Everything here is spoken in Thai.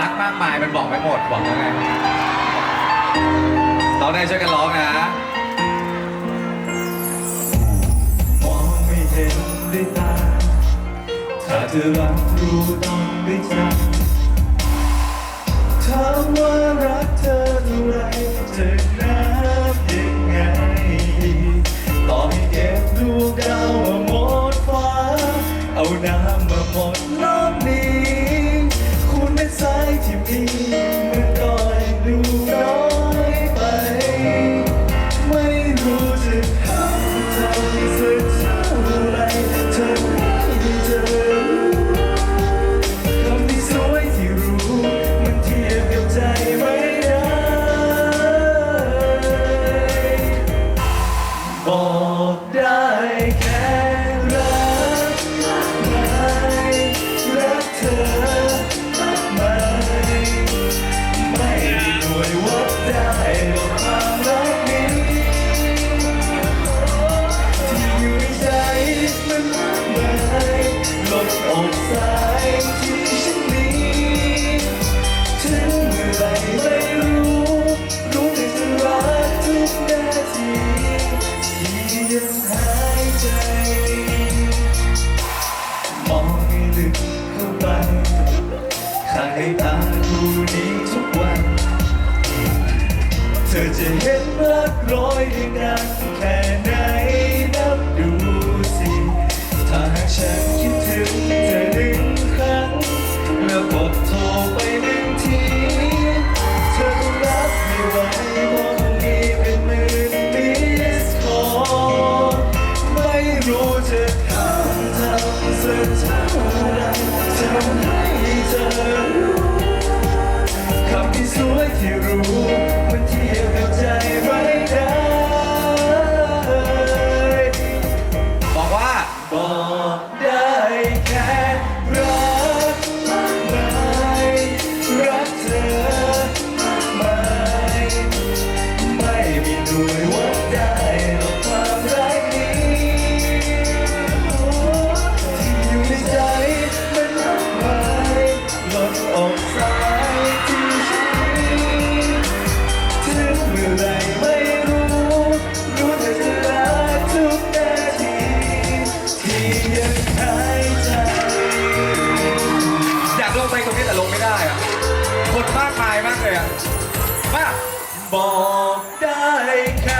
รักมากมายมันบอกไม่หมดบอกว่าไงร้องได้ช่วยกันร้องนะมองไม่เห็นด้วยตาถ้าเธอรับรู้ต้องด้วยใจถามว่ารักเธอเท่าไรจะนับยังไงต่อให้เก็บดวงดาวมาหมดฟ้า เอาน้ำมาหมด ดอกสายที่ฉันมีถึงเมื่อไหรไม่รู้ รู้แต่จะรักทุกนาทีที่ยังหายใจ มองให้ลึกเข้าไปข้างในตาคู่นี้ทุกวัน เธอจะเห็นรักร้อยได้นานแว่ มาบอกได้แค่